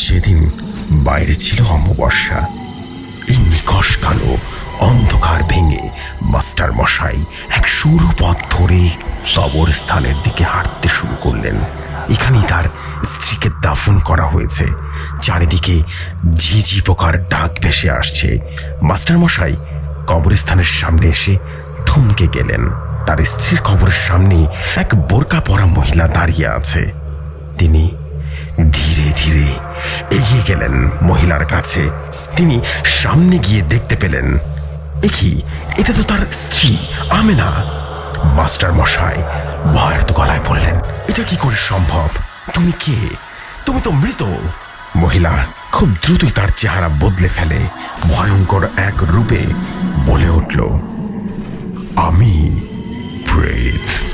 সেদিন বাইরে ছিল অমাবস্যা। এই নিকশ কালো অন্ধকার ভেঙে মাস্টার মশাই এক সরু পথ ধরে কবরস্থানের দিকে হাঁটতে শুরু করলেন। এখানেই তার স্ত্রীকে দাফন করা হয়েছে। চারিদিকে ঝিঝি পোকার ডাক ভেসে আসছে। মাস্টার মশাই কবরস্থানের সামনে এসে থমকে গেলেন। তার স্ত্রীর কবরের সামনে এক বোরকা পরা মহিলা দাঁড়িয়ে আছে। তিনি ধীরে ধীরে এগিয়ে গেলেন মহিলার কাছে। তিনি সামনে গিয়ে দেখতে পেলেন এ কি এটা তো তার স্ত্রী, আমেনা। মাস্টার মশাই ভয়ের তো গলায় পড়লেন এটা কি করে সম্ভব? তুমি কে? তুমি তো মৃত। মহিলা খুব দ্রুতই তার চেহারা বদলে ফেলে, ভয়ঙ্কর এক রূপে বলে উঠল, আমি প্রেত।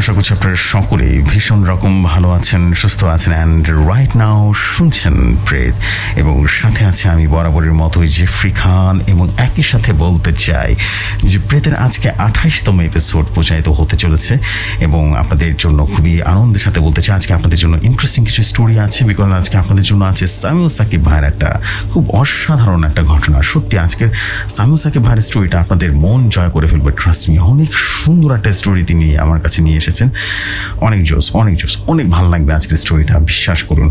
আশা করছি আপনারা সকলেই ভীষণ রকম ভালো আছেন, সুস্থ আছেন অ্যান্ড রাইট নাও শুনছেন প্রেত। এবং সাথে আছে আমি বরাবরের মতোই জেফ্রি খান, এবং একই সাথে বলতে চাই যে প্রেতের আজকে আঠাইশতম এপিসোড প্রচারিত হতে চলেছে, এবং আপনাদের জন্য খুবই আনন্দের সাথে বলতে চাই, আজকে আপনাদের জন্য ইন্টারেস্টিং কিছু স্টোরি আছে বিকজ আজকে আপনাদের জন্য আছে সামিউল সাকিব ভাইয়ের একটা খুব অসাধারণ একটা ঘটনা। সত্যি, আজকের সামিউল সাকিব ভাইয়ের স্টোরিটা আপনাদের মন জয় করে ফেলবে ট্রাস্ট মি অনেক সুন্দর একটা স্টোরি তিনি আমার কাছে নিয়ে এসেছেন। অনেক জোস অনেক জোস অনেক ভালো লাগবে আজকের স্টোরিটা বিশ্বাস করুন।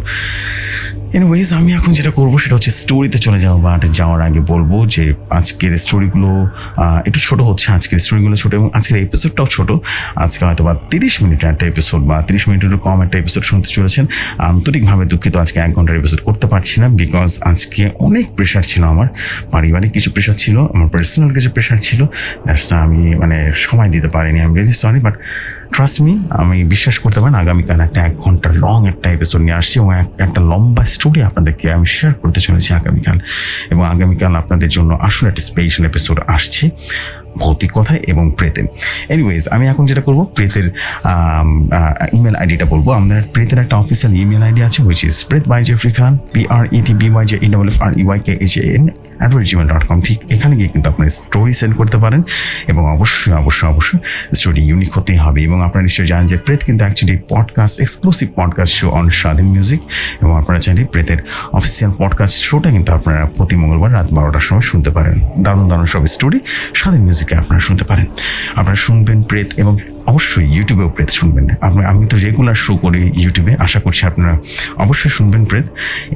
এনিওয়েজ আমি এখন যেটা করব সেটা হচ্ছে স্টোরিতে চলে যাব বাট যাওয়ার আগে বলব যে আজকের স্টোরিগুলো একটু ছোট হচ্ছে, আজকের স্টোরিগুলো ছোট এবং আজকের এপিসোডটাও ছোট। আজকে হয়তো বা তিরিশ মিনিটের একটা এপিসোড বা তিরিশ মিনিটেরও কম একটা এপিসোড শুনতে চলেছেন। আন্তরিকভাবে দুঃখিত, আজকে এক ঘণ্টার এপিসোড করতে পারছি না বিকজ আজকে অনেক প্রেশার ছিল আমার। পারিবারিক কিছু প্রেশার ছিল, আমার পার্সোনাল কিছু প্রেশার ছিল। Why আমি মানে সময় দিতে পারিনি আমি really sorry but trust me আমি বিশ্বাস করতে পারেন, আগামীকাল একটা এক ঘণ্টা লং একটা এপিসোড নিয়ে আসছি এবং এক- একটা লম্বা স্টোরি আপনাদেরকে আমি শেয়ার করতে চলেছি আগামীকাল। এবং আগামীকাল আপনাদের জন্য আসলে একটা স্পেশাল এপিসোড আসছে। ভৌতিক কথায় এবং প্রেতের। এনিওয়েজ আমি এখন যেটা করব, প্রেতের ইমেল আইডিটা বলব। আমাদের প্রেতের একটা অফিসিয়াল ইমেল আইডি আছে which is Pret by Jeffrey Khan P R E T B Y J E double F R E Y K H N at Gmail dot com ঠিক এখানে গিয়ে কিন্তু আপনার স্টোরি সেন্ড করতে পারেন এবং অবশ্যই অবশ্যই অবশ্যই স্টোরি ইউনিক হতেই হবে এবং আপনারা নিশ্চয়ই জানেন যে প্রেত কিন্তু actually podcast exclusive podcast show on Shadhin music এবং আপনারা চাইলে প্রেতের অফিসিয়াল পডকাস্ট শোটা কিন্তু আপনারা প্রতি মঙ্গলবার রাত বারোটার সময় শুনতে পারেন। দারুণ দারুণ সব স্টোরি স্বাধীন মিউজিকে আপনারা শুনতে পারেন। আপনারা শুনবেন প্রেত এবং অবশ্যই ইউটিউবেও প্রেত শুনবেন। আপনার আমি তো রেগুলার শো করি ইউটিউবে, আশা করছি আপনারা অবশ্যই শুনবেন প্রেত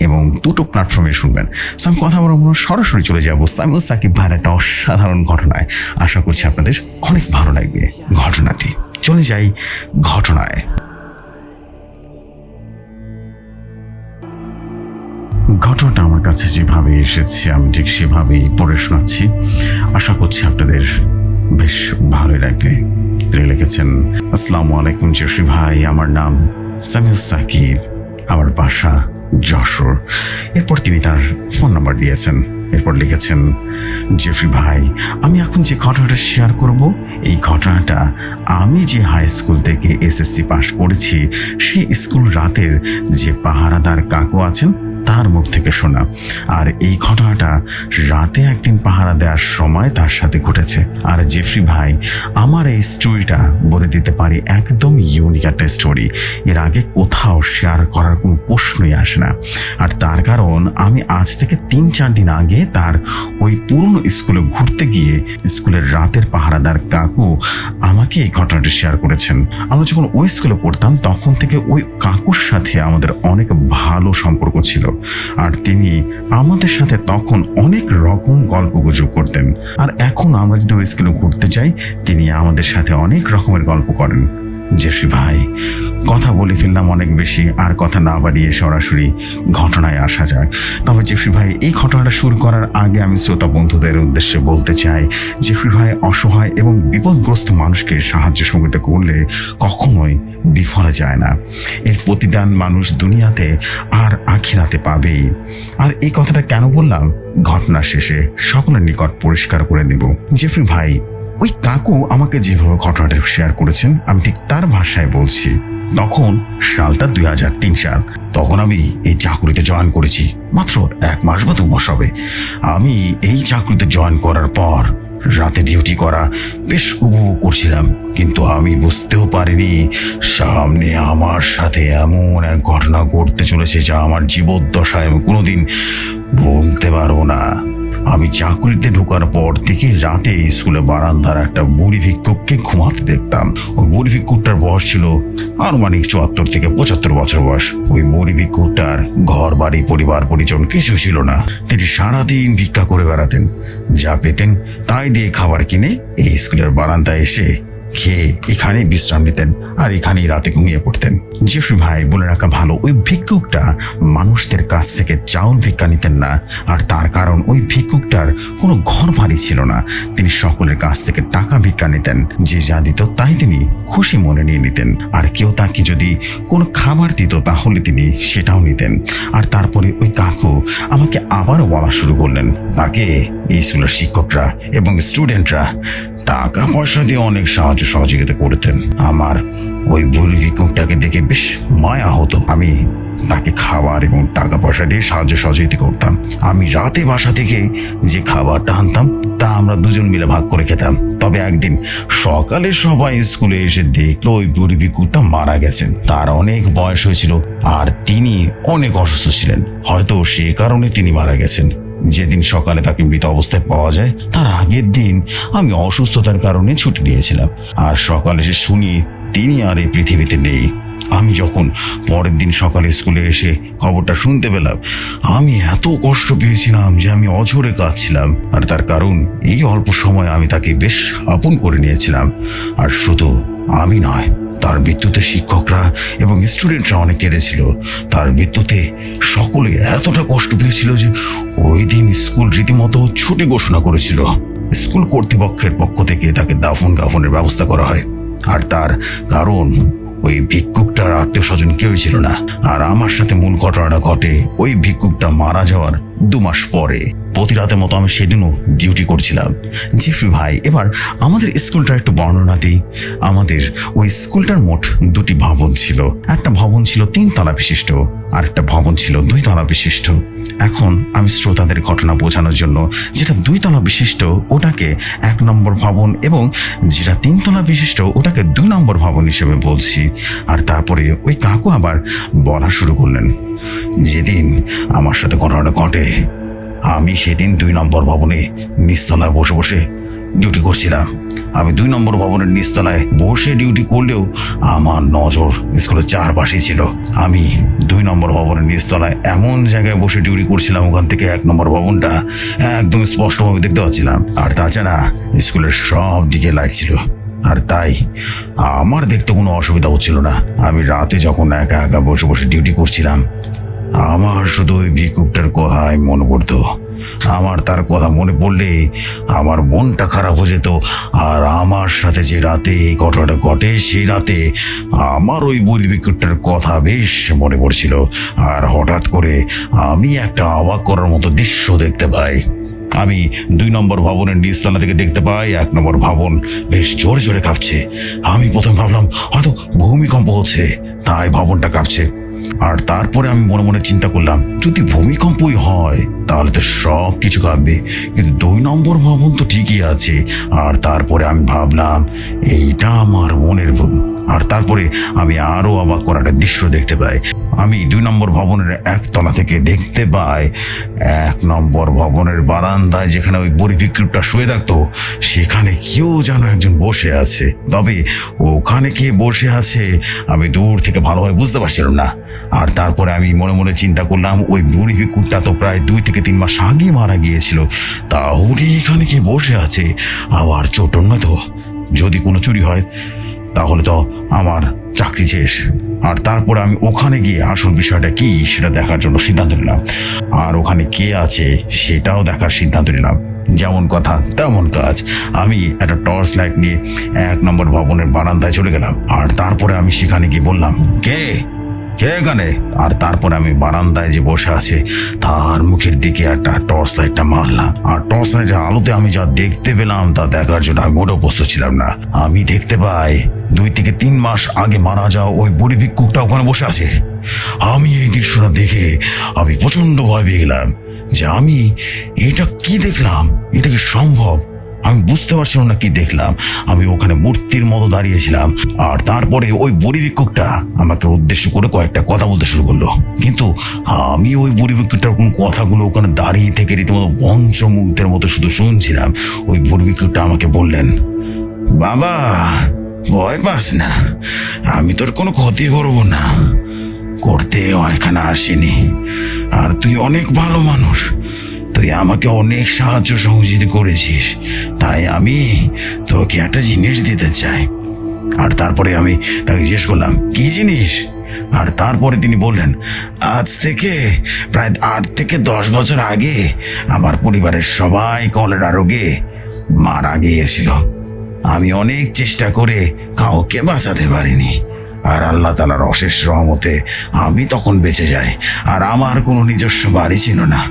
এবং দুটো প্ল্যাটফর্মে শুনবেন। সো আমি কথা বলার মনে সরাসরি চলে যাব সামিউল সাকিব ভাইয়ের একটা অসাধারণ ঘটনায়। আশা করছি আপনাদের অনেক ভালো লাগবে ঘটনাটি। চলে যাই ঘটনায়। ঘটনাটা আমার কাছে যেভাবে এসেছে, আমি ঠিক সেভাবেই পড়ে শোনাচ্ছি। আশা করছি আপনাদের বেশ ভালোই লাগবে। তিনি লিখেছেন, আসসালামু আলাইকুম জেফরি ভাই, আমার নাম সামিউল সাকিব, আমার বাসা যশোর। এরপর তিনি তার ফোন নাম্বার দিয়েছেন। এরপর লিখেছেন, জেফরি ভাই, আমি এখন যে ঘটনাটা শেয়ার করব, এই ঘটনাটা আমি যে হাই স্কুল থেকে এসএসসি পাশ করেছি, সেই স্কুল রাতের যে পাহারাদার কাকু আছেন তার মুখ থেকে শোনা। আর এই ঘটনাটা রাতে একদিন পাহারা দেওয়ার সময় তার সাথে ঘটেছে। আর জেফরি ভাই, আমার এই স্টোরিটা বলে দিতে পারি, একদম ইউনিক একটা স্টোরি এর আগে কোথাও শেয়ার করার কোনো প্রশ্নই আসে না। আর তার কারণ, আমি আজ থেকে তিন চার দিন আগে তার ওই পুরনো স্কুলে ঘুরতে গিয়ে স্কুলের রাতের পাহারাদার কাকু আমাকে এই ঘটনাটি শেয়ার করেছেন। আমরা যখন ওই স্কুলে পড়তাম, তখন থেকে ওই কাকুর সাথে আমাদের অনেক ভালো সম্পর্ক ছিল। আর তিনি আমাদের সাথে তখন অনেক রকম গল্প গুজব করতেন। আর এখন আমরা যদি ওই স্কুলে ঘুরতে যাই, তিনি আমাদের সাথে অনেক রকমের গল্প করেন। জেসি ভাই, কথা বলে ফেললাম অনেক বেশি, আর কথা না বাড়িয়ে সরাসরি ঘটনায় আসা যাক। তবে জেফরি ভাই, এই ঘটনাটা শুরু করার আগে আমি শ্রোতা বন্ধুদের উদ্দেশ্যে বলতে চাই, জেফরি ভাই অসহায় এবং বিপদগ্রস্ত মানুষকে সাহায্য সহযোগিতা করলে কখনোই বিফলে যায় না। এর প্রতিদান মানুষ দুনিয়াতে আর আখিরাতে পাবেই। আর এই কথাটা কেন বললাম? ঘটনার শেষে সকলের নিকট পরিষ্কার করে দেব জেফরি ভাই ওই কাকু আমাকে যেভাবে ঘটনাটা শেয়ার করেছেন, আমি ঠিক তার ভাষায় বলছি। তখন সালটা দুই হাজার তিন সাল, তখন আমি এই চাকরিতে জয়েন করেছি, মাত্র এক মাস বা দু মাস হবে। আমি এই চাকরিতে জয়েন করার পর, রাতে ডিউটি করা বেশ উপভোগ করছিলাম, কিন্তু আমি বুঝতেও পারিনি, সামনে আমার সাথে এমন এক ঘটনা ঘটতে চলেছে যা আমার জীবদ্দশায় আমি কোনোদিন ভুলতে পারব না। আমি চাকরিতে ঢোকার পর থেকে রাতে স্কুলে বারান্দার একটা বুড়ি ভিক্ষুককে ঘুমাতে দেখতাম। ওই বুড়ি ভিক্ষুকটার বয়স ছিল আনুমানিক চুয়াত্তর থেকে পঁচাত্তর বছর বয়স। ওই বুড়ি ভিক্ষুকটার ঘর, বাড়ি, পরিবার, পরিজন কিছু ছিল না। তিনি সারাদিন ভিক্ষা করে বেড়াতেন। যা পেতেন তাই দিয়ে খাবার কিনে এই স্কুলের বারান্দায় এসে খেয়ে এখানেই বিশ্রাম নিতেন আর এখানেই রাতে ঘুমিয়ে পড়তেন। জেফরি ভাই বলে রাখা ভালো, ওই ভিক্ষুকটা মানুষদের কাছ থেকে চাউল ভিক্ষা নিতেন না, আর তার কারণ ওই ভিক্ষুকটার কোনো ঘর বাড়ি ছিল না। তিনি সকলের কাছ থেকে টাকা ভিক্ষা নিতেন, যে যা দিত তাই তিনি খুশি মনে নিয়ে নিতেন। আর কেউ তাকে যদি কোনো খাবার দিত তাহলে তিনি সেটাও নিতেন। আর তারপরে ওই কাকু আমাকে আবারও বলা শুরু করলেন তাকে এই স্কুলের শিক্ষকরা এবং স্টুডেন্টরা টাকা পয়সা দিয়ে অনেক সাহায্য সহযোগিতা করতেন। আমার ওই বুড়ি ভিক্ষুকটাকে দেখে বেশ মায়া হতো। আমি তাকে খাবার এবং টাকা পয়সা দিয়ে সাহায্য সহযোগিতা করতাম। আমি রাতে বাসা থেকে যে খাবারটা আনতাম, তা আমরা দুজন মিলে ভাগ করে খেতাম। তবে একদিন সকালে সবাই স্কুলে এসে দেখল ওই বুড়ি ভিক্ষুকটা মারা গেছেন। তার অনেক বয়স হয়েছিল আর তিনি অনেক অসুস্থ ছিলেন। হয়তো সে কারণে তিনি মারা গেছেন। যেদিন সকালে তাকে মৃত অবস্থায় পাওয়া যায়, তার আগের দিন আমি অসুস্থতার কারণে ছুটি নিয়েছিলাম। আর সকালে এসে শুনি তিনি আর এই পৃথিবীতে নেই। আমি যখন পরের দিন সকালে স্কুলে এসে খবরটা শুনতে পেলাম, আমি এত কষ্ট পেয়েছিলাম যে আমি অঝরে কাঁদছিলাম। আর তার কারণ, এই অল্প সময় আমি তাকে বেশ আপন করে নিয়েছিলাম। আর শুধু আমি নয় তার মৃত্যুতে শিক্ষকরা এবং স্টুডেন্টরা অনেক কেঁদেছিল। তার মৃত্যুতে সকলে এতটা কষ্ট পেয়েছিল যে ওই দিন স্কুল রীতিমতো ছুটি ঘোষণা করেছিল। স্কুল কর্তৃপক্ষের পক্ষ থেকে তাকে দাফন কাফনের ব্যবস্থা করা হয়। আর তার কারণ, ওই ভিক্ষুকটার আত্মীয় স্বজন কেউই ছিল না। আর আমার সাথে মূল ঘটনাটা ঘটে ওই ভিক্ষুকটা মারা যাওয়ার দু মাস পরে। প্রতি রাতের মতো আমি সেদিনও ডিউটি করছিলাম। জেফরি ভাই, এবার আমাদের স্কুলটার একটু বর্ণনা দিই। আমাদের ওই স্কুলটার মোট দুটি ভবন ছিল। একটা ভবন ছিল তিন তলা বিশিষ্ট আর একটা ভবন ছিল দুই তলা বিশিষ্ট। এখন আমি শ্রোতাদের ঘটনা বোঝানোর জন্য যেটা দুই তলা বিশিষ্ট, ওটাকে এক নম্বর ভবন এবং যেটা তিনতলা বিশিষ্ট, ওটাকে দুই নম্বর ভবন হিসেবে বলছি। আর তারপরে ওই কাকু আবার বলা শুরু করলেন। যেদিন আমার সাথে ঘটনাটা ঘটে আমি সেদিন দুই নম্বর ভবনে নিচতলায় বসে বসে ডিউটি করছিলাম। আমি দুই নম্বর ভবনের নিচতলায় বসে ডিউটি করলেও আমার নজর স্কুলের চারপাশে ছিল। আমি দুই নম্বর ভবনের নিচতলায় এমন জায়গায় বসে ডিউটি করছিলাম, ওখান থেকে এক নম্বর ভবনটা একদম স্পষ্টভাবে দেখতে পাচ্ছিলাম। আর তাছাড়া স্কুলের সব দিকে লাইট ছিল। আর তাই আমার দেখতে কোনো অসুবিধা হচ্ছিল না। আমি রাতে যখন একা একা বসে বসে ডিউটি করছিলাম আমার শুধু ওই ভিক্ষুকটার কথাই মনে পড়তো। আমার তার কথা মনে পড়লে আমার মনটা খারাপ হয়ে যেত। আর আমার সাথে যে রাতে এই ঘটনাটা ঘটে, সেই রাতে আমার ওই বুড়ি ভিক্ষুকটার কথা বেশ মনে পড়ছিল। আর হঠাৎ করে আমি একটা অবাক করার মতো দৃশ্য দেখতে পাই। আমি দুই নম্বর ভবনের নিচতলা থেকে দেখতে পাই, এক নম্বর ভবন বেশ জোরে জোরে কাঁপছে। আমি প্রথম ভাবলাম, হয়তো ভূমিকম্প হচ্ছে। তাই ভবনটা কাঁপছে। আর তারপরে আমি মনে মনে চিন্তা করলাম, যদি ভূমিকম্পই হয়, তাহলে তো সব কিছু কাঁপবে। কিন্তু দুই নম্বর ভবন তো ঠিকই আছে। আর তারপরে আমি ভাবলাম, এইটা আমার মনের ভুল আর তারপরে আমি আরও অবাক করাটা দৃশ্য দেখতে পাই। আমি দুই নম্বর ভবনের একতলা থেকে দেখতে পাই এক নম্বর ভবনের বারান্দায় যেখানে ওই বড়ি বিক্রিটা শুয়ে থাকতো, সেখানে কেউ যেন একজন বসে আছে। তবে ওখানে কে বসে আছে আমি দূর থেকে ভালোভাবে বুঝতে পারছিলাম না। আর তারপরে আমি মনে মনে চিন্তা করলাম, ওই বুড়ি ভিকুরটা তো প্রায় দুই থেকে তিন মাস আগে মারা গিয়েছিল। তাহলে এখানে কে বসে আছে? আবার চোট নয় তো? যদি কোনো চুরি হয়, তাহলে তো আমার চাকরি শেষ। আর তারপরে আমি ওখানে গিয়ে আসল বিষয়টা কি, সেটা দেখার জন্য সিদ্ধান্ত নিলাম। আর ওখানে কে আছে, সেটাও দেখার সিদ্ধান্ত নিলাম। যেমন কথা, তেমন কাজ। আমি একটা টর্চ লাইট নিয়ে এক নম্বর ভবনের বারান্দায় চলে গেলাম। আর তারপরে আমি সেখানে গিয়ে বললাম, কে? কে এখানে? আর তারপরে আমি বারান্দায় যে বসে আছে, তার মুখের দিকে একটা টর্চ লাইটটা মারলাম। আর টর্চ লাইটের আলোতে আমি যা দেখতে পেলাম, তা দেখার জন্য আমি মোটেও প্রস্তুত ছিলাম না। আমি দেখতে পাই দুই থেকে তিন মাস আগে মারা যাওয়া ওই বুড়ি ভিক্ষুকটা ওখানে বসে আছে। আমি এই দৃশ্যটা দেখে আমি প্রচণ্ড ভয় পেয়ে গেলাম যে আমি এটা কি দেখলাম? এটা কি সম্ভব? আমি বুঝতে পারছিলাম না কি দেখলাম। আমি ওখানে মূর্তির মতো দাঁড়িয়েছিলাম আর তারপরে ওই বুড়ি ভিক্ষুকটা আমাকে উদ্দেশ্য করে কয়েকটা কথা বলতে শুরু করল। কিন্তু আমি ওই বুড়ি ভিক্ষুকটার কোন কথাগুলো ওখানে দাঁড়িয়ে থেকে রীতিমতো পঞ্চমুগ্ধের মতো শুধু শুনছিলাম। ওই বুড়ি ভিক্ষুকটা আমাকে বললেন, বাবা ভয় পাস না। আমি তোর কোনো ক্ষতি করব না। করতে এখানে আসিনি। আর তুই অনেক ভালো মানুষ। তুই আমাকে অনেক সাহায্য সহযোগিতা করেছিস। তাই আমি তোকে একটা জিনিস দিতে চাই। আর তারপরে আমি তাকে জিজ্ঞেস করলাম, কি জিনিস? আর তারপরে তিনি বললেন, আজ থেকে প্রায় আট থেকে দশ বছর আগে আমার পরিবারের সবাই কলেরা রোগে মারা গিয়েছিল। আমি অনেক চেষ্টা করে কাউকে বাঁচাতে পারিনি। আর আল্লাহ তালার অশেষ রহমতে আমি তখন বেঁচে যাই। আর আমার কোনো নিজস্ব বাড়ি ছিল না।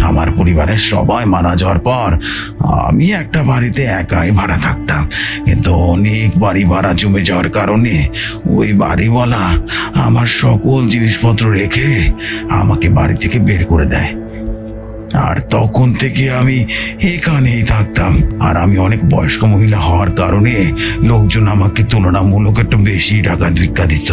আমার পরিবারের সবাই মারা যাওয়ার পর আমি একটা বাড়িতে একাই ভাড়া থাকতাম। কিন্তু অনেক বাড়ি ভাড়া জমে যাওয়ার কারণে ওই বাড়িওয়ালা আমার সকল জিনিসপত্র রেখে আমাকে বাড়ি থেকে বের করে দেয়। আর তখন থেকে আমি এখানেই থাকতাম। আর আমি অনেক বয়স্ক মহিলা হওয়ার কারণে লোকজন আমাকে তুলনামূলক একটু বেশি টাকা ভিক্ষা দিত।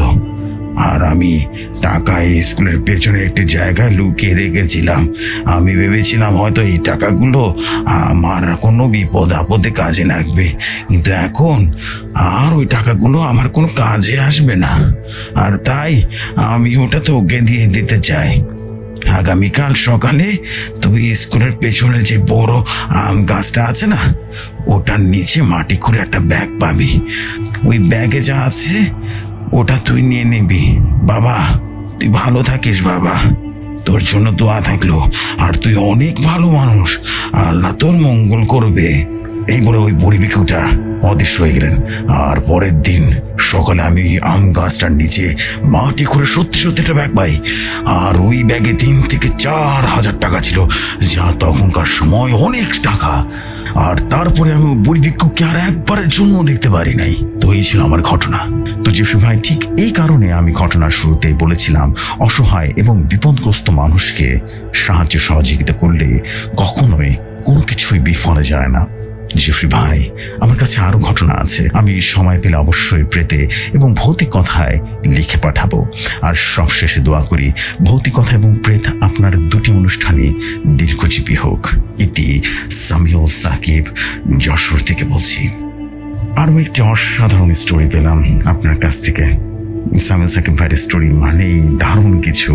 আর আমি টাকা এই স্কুলের পেছনে একটি জায়গায় লুকিয়ে রেখেছিলাম। আমি ভেবেছিলাম হয়তো এই টাকাগুলো আমার কোনো বিপদ আপদে কাজে লাগবে। কিন্তু এখন আর ওই টাকাগুলো আমার কোনো কাজে আসবে না। আর তাই আমি ওটা তোকে দিয়ে দিতে চাই। আগামীকাল সকালে তুই স্কুলের পেছনে যে বড় আম গাছটা আছে না, ওটার নিচে মাটি করে একটা ব্যাগ পাবি। ওই ব্যাগে যা আছে, ওটা তুই নিয়ে নিবি। বাবা, তুই ভালো থাকিস বাবা। তোর জন্য দোয়া থাকল। আর তুই অনেক ভালো মানুষ। আল্লাহ তোর মঙ্গল করবে। এই বলে ওই বুড়ি ভিক্ষুটা অদৃশ্য হয়ে গেলেন। আর পরের দিন সকালে আমি আম গাছটার নিচে মাটি করে সত্যি সত্যি একটা ব্যাগ পাই। আর ওই ব্যাগে তিন থেকে চার হাজার টাকা ছিল, যা তখনকার সময় অনেক টাকা। আর তারপরে আমি বুড়ি আর একবারের জন্য দেখতে পারি নাই। তো এই ছিল আমার ঘটনা। তো জেফি ভাই, ঠিক এই কারণে আমি ঘটনার শুরুতেই বলেছিলাম, অসহায় এবং বিপদগ্রস্ত মানুষকে সাহায্য সহযোগিতা করলে কখনোই কোনো কিছুই বিফলে যায় না। জেফরি ভাই, আমার কাছে আরও ঘটনা আছে। আমি সময় পেলে অবশ্যই প্রেতে এবং ভৌতিক কথায় লিখে পাঠাবো। আর সবশেষে দোয়া করি, ভৌতিক কথা এবং প্রেত আপনার দুটি অনুষ্ঠানে দীর্ঘজীবী হোক। ইতি সামিও সাকিব, যশোর থেকে বলছি। আরও একটি অসাধারণ স্টোরি পেলাম আপনার কাছ থেকে। সামিল সাকিব ভাইয়ের স্টোরি মানেই দারুণ কিছু,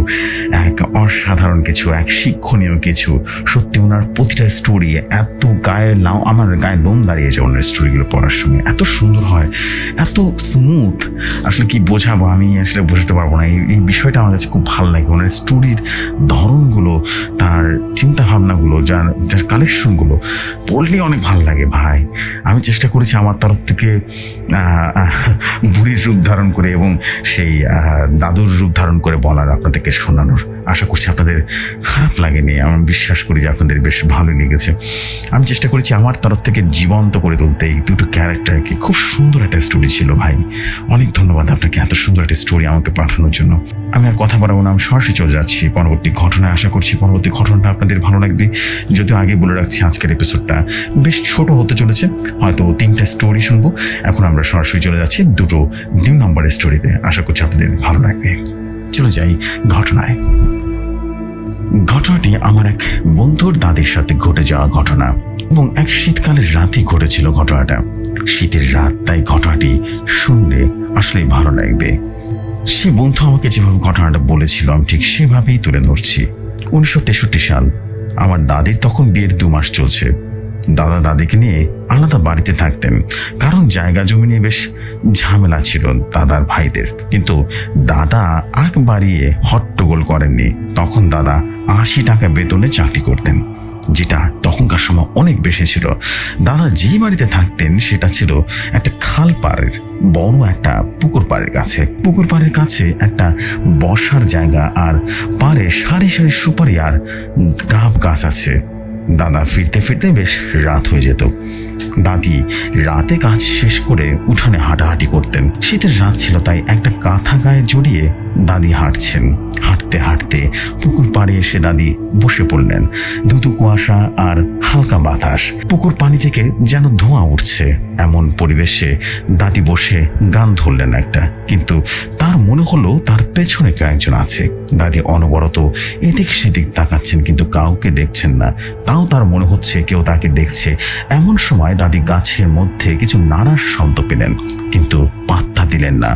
এক অসাধারণ কিছু, এক শিক্ষণীয় কিছু। সত্যি ওনার প্রতিটা স্টোরি এত গায়ে লাও আমার গায়ে লোম দাঁড়িয়েছে ওনার স্টোরিগুলো পড়ার সময়। এত সুন্দর হয়, এত স্মুথ আসলে কি বোঝাবো? আমি আসলে বোঝাতে পারব না। এই বিষয়টা আমার কাছে খুব ভালো লাগে। ওনার স্টোরির ধরনগুলো, তার চিন্তা ভাবনাগুলো যার যার কালেকশনগুলো পড়লেই অনেক ভালো লাগে ভাই। আমি চেষ্টা করেছি আমার তরফ থেকে বুড়ির রূপ ধারণ করে এবং সেই দাদুর রূপ ধারণ করে বলার আপনাদেরকে শোনানোর আশা করছি আপনাদের খারাপ লাগেনি। আমি বিশ্বাস করি যে আপনাদের বেশ ভালো লেগেছে। আমি চেষ্টা করেছি আমার তরফ থেকে জীবন্ত করে তুলতে। এই দুটো ক্যারেক্টারকে খুব সুন্দর একটা স্টোরি ছিল ভাই। অনেক ধন্যবাদ আপনাকে এত সুন্দর একটা স্টোরি আমাকে পাঠানোর জন্য। আমি আর কথা বলাবো না, আমি সরাসরি চলে যাচ্ছি পরবর্তী ঘটনায়। আশা করছি পরবর্তী ঘটনাটা আপনাদের ভালো লাগবে। যদিও আগে বলে রাখছি, আজকের এপিসোডটা বেশ ছোট হতে চলেছে। হয়তো তিনটা স্টোরি শুনব। এখন আমরা সরাসরি চলে যাচ্ছি দুটো দুই নম্বরের স্টোরিতে আশা করছি আপনাদের ভালো লাগবে। চলে যাই ঘটনায়। ঘটনাটি আমার এক বন্ধুর দাদির সাথে ঘটে যাওয়া ঘটনা এবং এক শীতকালের রাতে ঘটেছিল ঘটনাটা। শীতের রাত, তাই ঘটনাটি শুনলে আসলেই ভালো লাগবে। সে বন্ধু আমাকে যেভাবে ঘটনাটা বলেছিল, আমি ঠিক সেভাবেই তুলে ধরছি। উনিশশো তেষট্টি সাল, আমার দাদির তখন বিয়ের দু মাস চলছে। দাদা দাদিকে নিয়ে আলাদা বাড়িতে থাকতেন, কারণ জায়গা জমি নিয়ে বেশ ঝামেলা ছিল দাদার ভাইদের। কিন্তু দাদা আগ বাড়িয়ে হট্টগোল করেননি। তখন দাদা আশি টাকা বেতনে চাকরি করতেন, যেটা তখনকার সময় অনেক বেশি ছিল। দাদা যে বাড়িতে থাকতেন, সেটা ছিল একটা খাল পাড়ের, বড় একটা পুকুর পাড়ের কাছে। পুকুর পাড়ের কাছে একটা বসার জায়গা আর পাড়ে সারি সারি সুপারি আর ডাব গাছ আছে। দাদা ফিরতে ফিরতে বেশ রাত হয়ে যেত। দাদি রাতে কাজ শেষ করে উঠানে হাঁটাহাঁটি করতেন। শীতের রাত ছিল, তাই একটা কাঁথা গায়ে জড়িয়ে দাদি হাঁটছেন। হাঁটতে হাঁটতে পুকুর পাড়ে এসে দাদি বসে পড়লেন। ধুধু কুয়াশা আর হালকা বাতাস। পুকুর পানি থেকে যেন ধোঁয়া উঠছে। এমন পরিবেশে দাদি বসে গান ধরলেন একটা। কিন্তু তার মনে হলো তার পেছনে কেউ একজন আছে। দাদি অনবরত এদিক সেদিক তাকাচ্ছেন, কিন্তু কাউকে দেখছেন না। তাও তার মনে হচ্ছে কেউ তাকে দেখছে। এমন সময় দাদি গাছের মধ্যে কিছু নাড়ার শব্দ পেলেন, কিন্তু পাত্তা দিলেন না।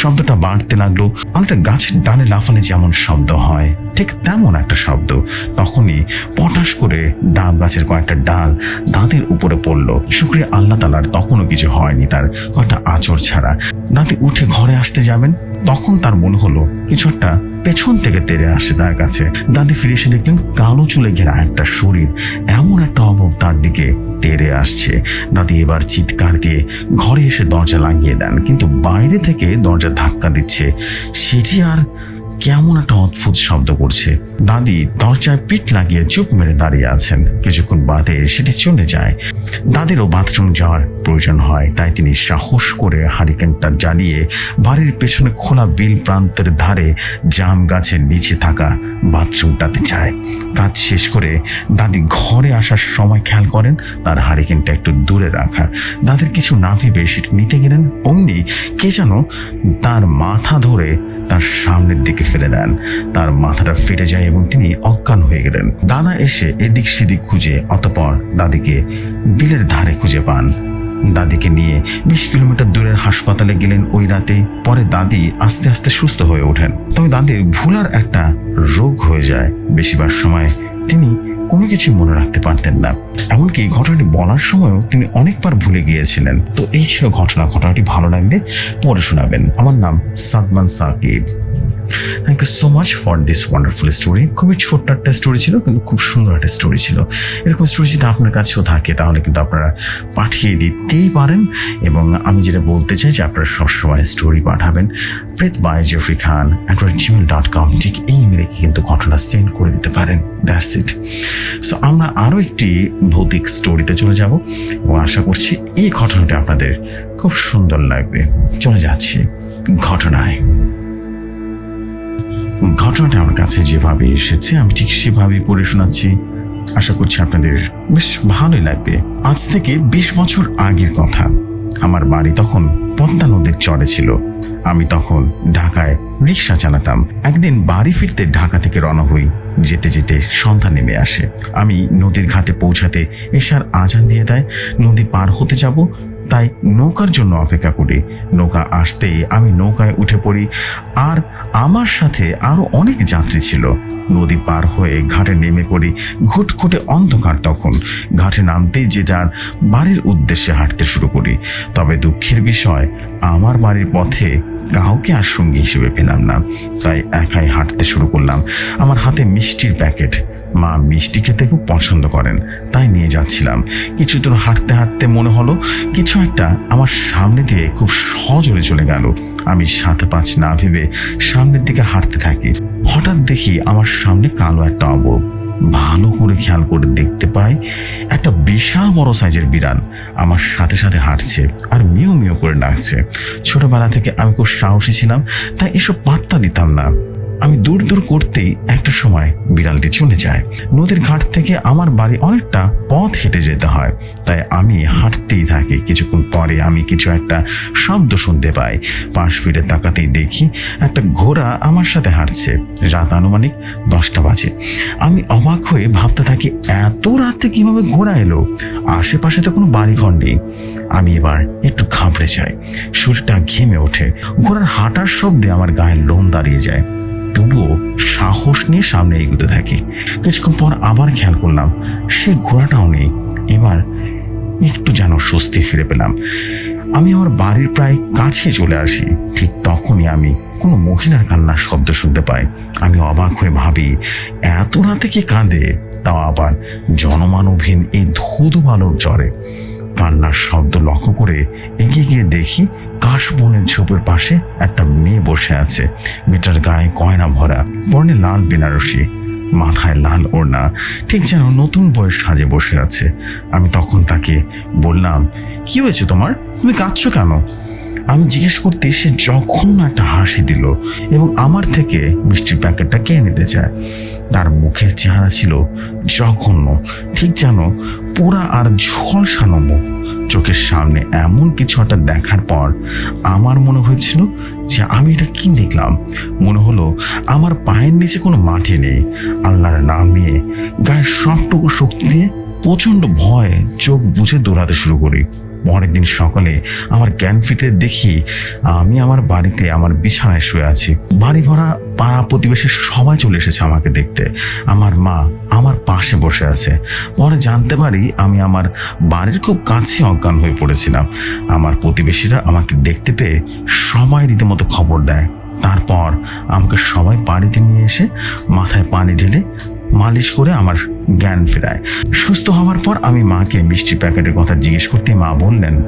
শব্দটা বাড়তে লাগল। অনেকটা গাছের ডালে লাফালে যেমন শব্দ হয়, ঠিক তেমন একটা শব্দ। তখনই পটাশ করে ডাব গাছের কয়েকটা ডাল দাঁতের উপরে পড়ল। শুক্রিয়া আল্লাহ তালার, তখনও কিছু হয়নি তার। কয়েকটা আঁচড় ছাড়া। দাঁতে উঠে ঘরে আসতে যাবেন? তখন তার মনে হলো কিছু একটা পেছন থেকে তেরে আসছে তার কাছে। দাদি ফিরে এসে দেখলেন, কালো চুলে ঘেরা একটা শরীর, এমন একটা অভাব তার দিকে তেরে আসছে। দাদি এবার চিৎকার দিয়ে ঘরে এসে দরজা লাগিয়ে দেন, কিন্তু বাইরে থেকে দরজা ধাক্কা দিচ্ছে। সেটি আর কেমন একটা অদ্ভুত শব্দ করছে। দাদি দরজায় পিঠ লাগিয়ে চুপ মেরে দাঁড়িয়ে আছেন। কিছুক্ষণ বাদে সেটি চলে যায়। দাদিরও বাথরুম যাওয়ার প্রয়োজন হয়, তাই তিনি সাহস করে হারিকেনটা জ্বালিয়ে বাড়ির পেছনে খোলা বিল প্রান্তের ধারে জাম গাছের নিচে থাকা বাথরুমটাতে যায় কাজ শেষ করে দাদি ঘরে আসার সময় খেয়াল করেন, তার হারিকেনটা একটু দূরে রাখা। দাদির কিছু না ভেবে সেটি নিতে গেলেন, অমনি কে যেন তার মাথা ধরে তার সামনের দিকে ফেলে দেন। তার মাথাটা ফেটে যায় এবং তিনি অজ্ঞান হয়ে গেলেন। দাদা এসে এদিক সেদিক খুঁজে, অতপর দাদিকে বিলের ধারে খুঁজে পান। দাদিকে নিয়ে বিশ কিলোমিটার দূরের হাসপাতালে গেলেন ওই রাতে। পরে দাদি আস্তে আস্তে সুস্থ হয়ে ওঠেন। তবে দাদির ভুলার একটা রোগ হয়ে যায়। বেশিরভাগ সময় তিনি কোনো কিছু মনে রাখতে পারতেন না। এমনকি ঘটনাটি বলার সময়ও তিনি অনেকবার ভুলে গিয়েছিলেন। তো এই ছিল ঘটনা। ঘটনাটি ভালো লাগলে পড়ে শোনাবেন। আমার নাম Sadman Sakib. Thank you so much for this wonderful story খুবই ছোট্ট একটা স্টোরি ছিল, কিন্তু খুব সুন্দর একটা স্টোরি ছিল। এরকম স্টোরি যদি আপনার কাছেও থাকে, তাহলে কিন্তু আপনারা পাঠিয়ে দিতেই পারেন এবং আমি যেটা বলতে চাই যে আপনারা সবসময় স্টোরি পাঠাবেন। Pret by Jeffrey Khan at Gmail dot com ঠিক এই ইমেলে কিন্তু ঘটনা সেন্ড করে দিতে পারেন। দ্যাটস ইট সো আমরা আরও একটি ভৌতিক স্টোরিতে চলে যাব এবং আশা করছি এই ঘটনাটা আপনাদের খুব সুন্দর লাগবে। চলে যাচ্ছি ঘটনায়। ঘটনাটা আমার কাছে যেভাবে এসেছে, আমি ঠিক সেভাবেই পড়ে শোনাচ্ছি। আশা করছি আপনাদের বেশ ভালোই লাগবে। আজ থেকে বিশ বছর আগের কথা। আমার বাড়ি তখন পদ্মা নদীর চরে ছিল। আমি তখন ঢাকায় রিক্সা চালাতাম। একদিন বাড়ি ফিরতে ঢাকা থেকে রওনা হই। যেতে যেতে সন্ধ্যা নেমে আসে। আমি নদীর ঘাটে পৌঁছাতে এশার আজান দিয়ে দেয়। নদী পার হতে যাব। তাই নৌকার জন্য অপেক্ষা করি। নৌকা আসতেই আমি নৌকায় উঠে পড়ি। আর আমার সাথে আরও অনেক যাত্রী ছিল। নদী পার হয়ে ঘাটে নেমে পড়ি। ঘুটঘুটে অন্ধকার তখন। ঘাটে নামতেই যে যার বাড়ির উদ্দেশ্যে হাঁটতে শুরু করি। তবে দুঃখের বিষয়, আমার বাড়ির পথে কাউকে আর সঙ্গী হিসেবে পেলাম না। তাই একাই হাঁটতে শুরু করলাম। আমার হাতে মিষ্টির প্যাকেট। মা মিষ্টি খেতে খুব পছন্দ করেন, তাই নিয়ে যাচ্ছিলাম। কিছু দূর হাঁটতে হাঁটতে মনে হলো, কিছু একটা আমার সামনে দিয়ে খুব সজোরে চলে গেল। আমি সাথে পাঁচ না ভেবে সামনের দিকে হাঁটতে থাকি। হঠাৎ দেখি আমার সামনে কালো একটা অবব ভালো করে খেয়াল করে দেখতে পাই একটা বিশাল বড় সাইজের বিড়াল। আমার সাথে সাথে হাঁটছে আর মিউ মিউ করে ডাকছে। ছোটবেলা থেকে আমি খুব সাহসী ছিলাম তাই এসব পাত্তা দিতাম না। আমি দূর দূর করতেই একটা সময় বিড়ালটি চলে যায়। নদীর ঘাট থেকে আমার বাড়ি অনেকটা পথ হেঁটে যেতে হয়। তাই আমি হাঁটতেই থাকি। কিছুক্ষণ পরে আমি কিছু একটা শব্দ শুনতে পাই। পাশ ফিরে তাকাতেই দেখি একটা ঘোড়া আমার সাথে হাঁটছে। রাত আনুমানিক দশটা বাজে। আমি অবাক হয়ে ভাবতে থাকি, এত রাতে কীভাবে ঘোড়া এলো? আশেপাশে তো কোনো বাড়িঘর নেই। আমি এবার একটু ঘাবড়ে যাই। শরীরটা ঘেমে ওঠে। ঘোড়ার হাঁটার শব্দে আমার গায়ের লোম দাঁড়িয়ে যায়। তবুও সাহস নিয়ে সামনে এগোতে থাকি। কিছুক্ষণ পর আবার খেয়াল করলাম, সে ঘোড়াটাও নেই। এবার একটু যেন স্বস্তি ফিরে পেলাম। আমি আমার বাড়ির প্রায় কাছে চলে আসি। ঠিক তখনই আমি কোনো মহিলার কান্নার শব্দ শুনতে পাই। আমি অবাক হয়ে ভাবি, এত রাতে কি কাঁদে? তাও আবার জনমানবহীন এই ধুধু বালোর জ্বরে। কান্নার শব্দ লক্ষ্য করে এগিয়ে গিয়ে দেখি কাশবনের ঝোপের পাশে একটা মেয়ে বসে আছে। মেয়েটার গায়ে কয়না ভরা, বর্ণে লাল বেনারসি, মাথায় লাল ওড়না, ঠিক যেন নতুন বয়স সাজে বসে আছে। আমি তখন তাকে বললাম, কি হয়েছে তোমার? তুমি কাঁদছো কেন? আমি জিজ্ঞেস করতে সে জঘন্য একটা হাসি দিল এবং আমার থেকে মিষ্টির প্যাকেটটা কিনে নিতে চায়, তার মুখের চেহারা ছিল জঘন্য, ঠিক যেন পোড়া আর ঝলসানো মুখ। চোখের সামনে এমন কিছু একটা দেখার পর আমার মনে হয়েছিল যে আমি এটা কি দেখলাম। মনে হলো আমার পায়ের নিচে কোনো মাটি নেই। আল্লাহর নাম নিয়ে গায়ের সবটুকু শক্তি দিয়ে প্রচণ্ড ভয়, চোখ বুঝে দৌড়াতে শুরু করি। পরের দিন সকালে আমার জ্ঞান ফিরতে দেখি, আমি আমার বাড়িতে আমার বিছানায় শুয়ে আছি। বাড়ি ভরা পাড়া প্রতিবেশী সবাই চলে এসেছে আমাকে দেখতে। আমার মা আমার পাশে বসে আছে। পরে জানতে পারি আমি আমার বাড়ির খুব কাছে অজ্ঞান হয়ে পড়েছিলাম। আমার প্রতিবেশীরা আমাকে দেখতে পেয়ে সবাই রীতিমতো খবর দেয়। তারপর আমাকে সবাই বাড়িতে নিয়ে এসে মাথায় পানি ঢেলে মালিশ করে আমার জ্ঞান ফেরায়। সুস্থ হওয়ার পর আমি মাকে মিষ্টি প্যাকেটের কথা জিজ্ঞেস করতে মা বললেন,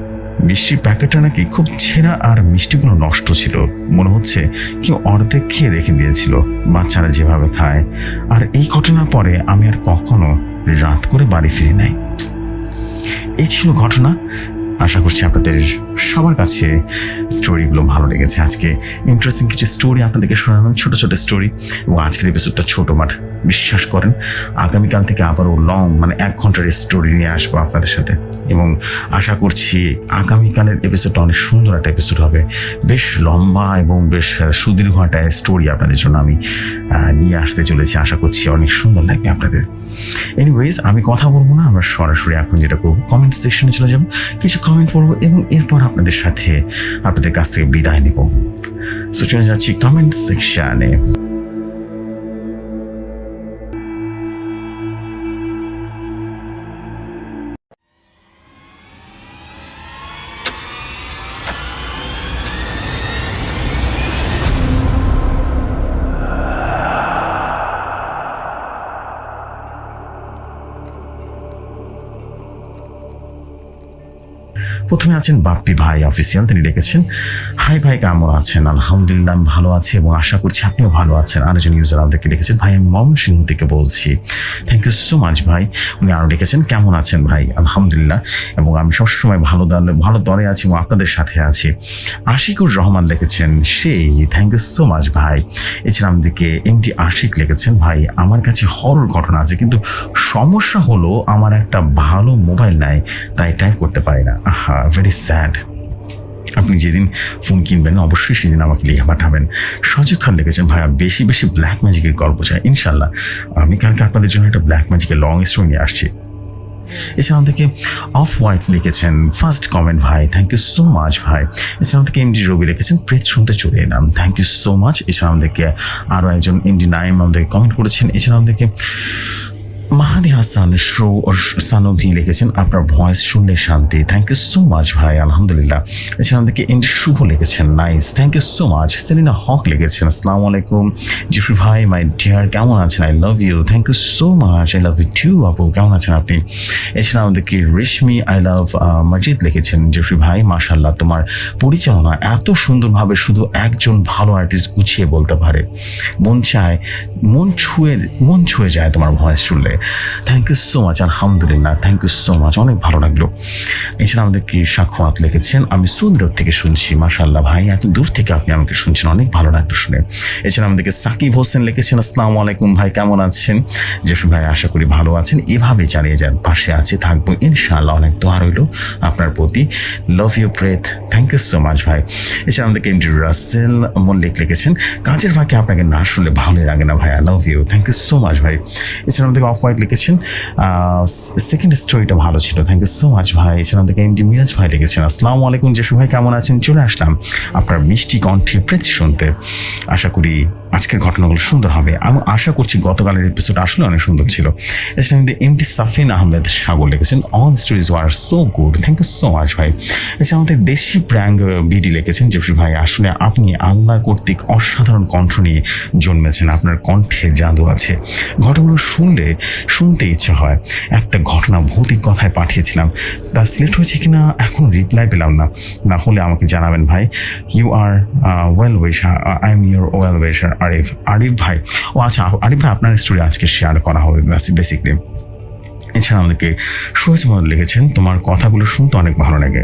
মিষ্টির প্যাকেটটা নাকি খুব ছেঁড়া আর মিষ্টিগুলো নষ্ট ছিল। মনে হচ্ছে কেউ অর্ধেক খেয়ে রেখে দিয়েছিল, বাচ্চারা যেভাবে খায়। আর এই ঘটনার পরে আমি আর কখনো রাত করে বাড়ি ফিরে নাই। এই ছিল ঘটনা। আশা করছি আপনাদের সবার কাছে স্টোরিগুলো ভালো লেগেছে। আজকে ইন্টারেস্টিং কিছু স্টোরি আপনাদেরকে শোনালাম, ছোট ছোট স্টোরি এবং আজকের এপিসোডটা ছোট বাট বিশ্বাস করেন। আগামীকাল থেকে আবারও লং মানে এক ঘণ্টার স্টোরি নিয়ে আসব আপনাদের সাথে। এবং আশা করছি আগামীকালের এপিসোডটা অনেক সুন্দর একটা এপিসোড হবে। বেশ লম্বা এবং বেশ সুদীর্ঘ একটা স্টোরি আপনাদের জন্য আমি নিয়ে আসতে চলেছি। আশা করছি অনেক সুন্দর লাগবে আপনাদের। এনিওয়েজ আমি কথা বলব না, আমরা সরাসরি এখন যেটা করব কমেন্ট সেকশনে চলে যাব। কিছু কমেন্ট পড়ব এবং এরপর আপনাদের সাথে আপনাদের কাছ থেকে বিদায় নেব। সো চলে যাচ্ছি কমেন্ট সেকশনে প্রথমে আছেন বাপ্পি ভাই অফিসিয়াল তিনি লিখেছেন হাই ভাই, কেমন আছেন? আলহামদুলিল্লাহ, আমি ভালো আছি এবং আশা করছি আপনিও ভালো আছেন। আরেকজন ইউজার আমাদেরকে লিখেছেন ভাই, আমি ময়মনসিংহ থেকে বলছি। থ্যাংক ইউ সো মাচ ভাই, উনি আরও লিখেছেন কেমন আছেন ভাই? আলহামদুলিল্লাহ, এবং আমি সবসময় ভালো দলে ভালো দলে আছি এবং আপনাদের সাথে আছি। আশিকুর রহমান লিখেছেন সেই থ্যাংক ইউ সো মাচ ভাই। এছাড়া আমাদেরকে এমটি আশিক লিখেছেন ভাই, আমার কাছে হরর ঘটনা আছে, কিন্তু সমস্যা হলো, আমার একটা ভালো মোবাইল নাই, তাই টাইপ করতে পারি না। আহা ভেরি স্যাড আপনি যেদিন ফোন কিনবেন, অবশ্যই সেদিন আমাকে লিখে পাঠাবেন। সজীব খান লিখেছেন, ভাইয়া, বেশি বেশি ব্ল্যাক ম্যাজিকের গল্প চাই। ইনশাল্লাহ, আমি কালকে আপনাদের জন্য একটা ব্ল্যাক ম্যাজিকের লং স্টোরি নিয়ে আসছি। এছাড়া থেকে অফ হোয়াইট লিখেছেন ফার্স্ট কমেন্ট ভাই থ্যাংক ইউ সো মাচ ভাই। এছাড়া থেকে এমডি রবি লিখেছেন, প্রেত শুনতে চলে এলাম থ্যাংক ইউ সো মাচ এছাড়া আমাদেরকে আরও একজন এমডি নাইম আমাদেরকে কমেন্ট করেছেন। এছাড়া আমাদেরকে মাহাদি হাসান শো সানভি লিখেছেন, আপনার ভয়েস শুনলে শান্তি। থ্যাংক ইউ সো মাচ ভাই, আলহামদুলিল্লাহ। এছাড়া আমাদেরকে এন্ড শুভ লিখেছেন nice thank you so much Selina Haque লিখেছেন, আসসালামু আলাইকুম। জিফরি ভাই মাই ডিয়ার কেমন আছেন? I love you thank you so much I love you too আপু। কেমন আছেন আপনি? এছাড়া আমাদেরকে রেশমি আই লাভ মজিদ লিখেছেন জেফরি ভাই মাশাল্লাহ তোমার পরিচালনা এত সুন্দরভাবে শুধু একজন ভালো আর্টিস্ট গুছিয়ে বলতে পারে। মন চায়, মন ছুঁয়ে মন ছুঁয়ে যায় তোমার ভয়েস শুনলে। থ্যাংক ইউ সো মাচ আলহামদুলিল্লাহ। থ্যাংক ইউ সো মাচ অনেক ভালো লাগল। এছাড়া আমাদেরকে সাক্ষাৎ লিখেছেন? আমি সুন্দর থেকে শুনছি মাশাল্লাহ ভাই। এত দূর থেকে আপনি আমাকে শুনছেন, অনেক ভালো লাগল শুনে। এছাড়া আমাদেরকে সাকিব হোসেন লিখেছেন, আসসালামু আলাইকুম ভাই, কেমন আছেন? জেফরি ভাই, আশা করি ভালো আছেন। এভাবে চালিয়ে যান, পাশে আছে, থাকব। ইনশাআল্লাহ অনেক দোয়া রইল আপনার প্রতি। Love you Pret thank you so much ভাই। এছাড়া আমাদেরকে এন্ডি রাসেল মল্লিক লিখেছেন, কাজের ফাঁকে আপনাকে না শুনলে ভালোই লাগে না ভাই। I love you thank you so much ভাই। এছাড়া আমাদেরকে অফ লিখেছেন সেকেন্ড স্টোরিটা ভালো ছিল। থ্যাংক ইউ সো মাচ ভাই। এছাড়া থেকে এমডি মিরাজ ভাই লিখেছেন, আসসালামু আলাইকুম জেসু ভাই, কেমন আছেন? চলে আসলাম আপনার মিষ্টি কণ্ঠে প্রেত শুনতে আশা করি আজকের ঘটনাগুলো সুন্দর হবে। আমি আশা করছি গতকালের এপিসোড আসলে অনেক সুন্দর ছিল। এছাড়া এম টি সাফিন আহমেদ সাগর লিখেছেন all stories were so good thank you so much ভাই। এছাড়া আমাদের দেশি প্র্যাঙ্ক বিডি লিখেছেন, যে ভাই, আসলে আপনি আল্লাহ কর্তৃক অসাধারণ কণ্ঠ নিয়ে জন্মেছেন, আপনার কণ্ঠে জাদু আছে। ঘটনাগুলো শুনলে, শুনতে ইচ্ছে হয়। একটা ঘটনা ভৌতিক কথায় পাঠিয়েছিলাম। তা সিলেক্ট হয়েছে কিনা এখন রিপ্লাই পেলাম না। না হলে আমাকে জানাবেন, ভাই। You are well wisher I am your well wisher Arif Arif ভাই। ও আচ্ছা আরিফ ভাই, আপনার স্টোরি আজকে শেয়ার করা হবে বেসিকলি এছাড়া আমাদেরকে সুহাজ মহল লিখেছেন, তোমার কথাগুলো শুনতে অনেক ভালো লাগে।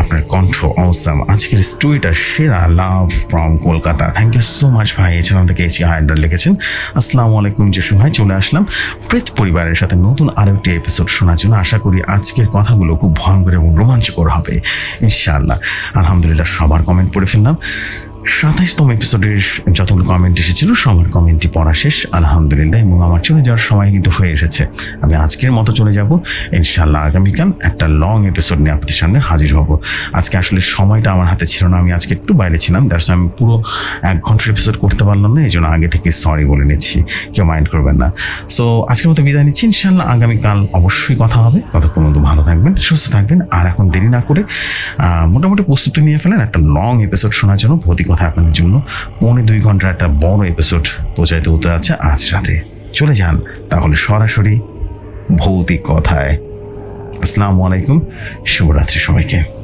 আপনার কণ্ঠ অসাম আজকের স্টোরিটা সেরা love from Kolkata. Thank you so much ভাই। এছাড়া আমাদেরকে এইচ হায়দার লিখেছেন। আসসালামু আলাইকুম জসু ভাই, চলে আসলাম প্রেত পরিবারের সাথে নতুন আরও একটি এপিসোড শোনার জন্য। আশা করি আজকের কথাগুলো খুব ভয়ঙ্কর এবং রোমাঞ্চকর হবে, ইনশাআল্লাহ। আলহামদুলিল্লাহ, সবার কমেন্ট পড়ে ফেললাম। সাতাইশতম এপিসোডের যতগুলো কমেন্ট এসেছিল, সবার কমেন্টই পড়া শেষ। আলহামদুলিল্লাহ, এবং আমার চলে যাওয়ার সময় কিন্তু হয়ে এসেছে। আমি আজকের মতো চলে যাব। ইনশাল্লাহ আগামীকাল একটা লং এপিসোড নিয়ে আপনাদের সামনে হাজির হব। আজকে আসলে সময়টা আমার হাতে ছিল না, আমি আজকে একটু বাইরে ছিলাম। দ্যাটস আমি পুরো এক ঘণ্টার এপিসোড করতে পারলাম না এই জন্য আগে থেকে সরি বলে নিচ্ছি। কেউ মাইন্ড করবেন না। সো আজকের মতো বিদায় নিচ্ছি। ইনশাল্লাহ আগামীকাল অবশ্যই কথা হবে। ততক্ষণ মতো ভালো থাকবেন, সুস্থ থাকবেন, আর এখন দেরি না করে মোটামুটি প্রস্তুতি নিয়ে ফেলেন একটা লং এপিসোড শোনার জন্য। ভৌতিক কথা আপনাদের জন্য। পৌনে দুই ঘণ্টার একটা বড় এপিসোড প্রচারিত হতে যাচ্ছে আজ রাতে। চলে যান তাহলে সরাসরি ভৌতিক কথায়। আসসালামু আলাইকুম, শুভরাত্রি সবাইকে।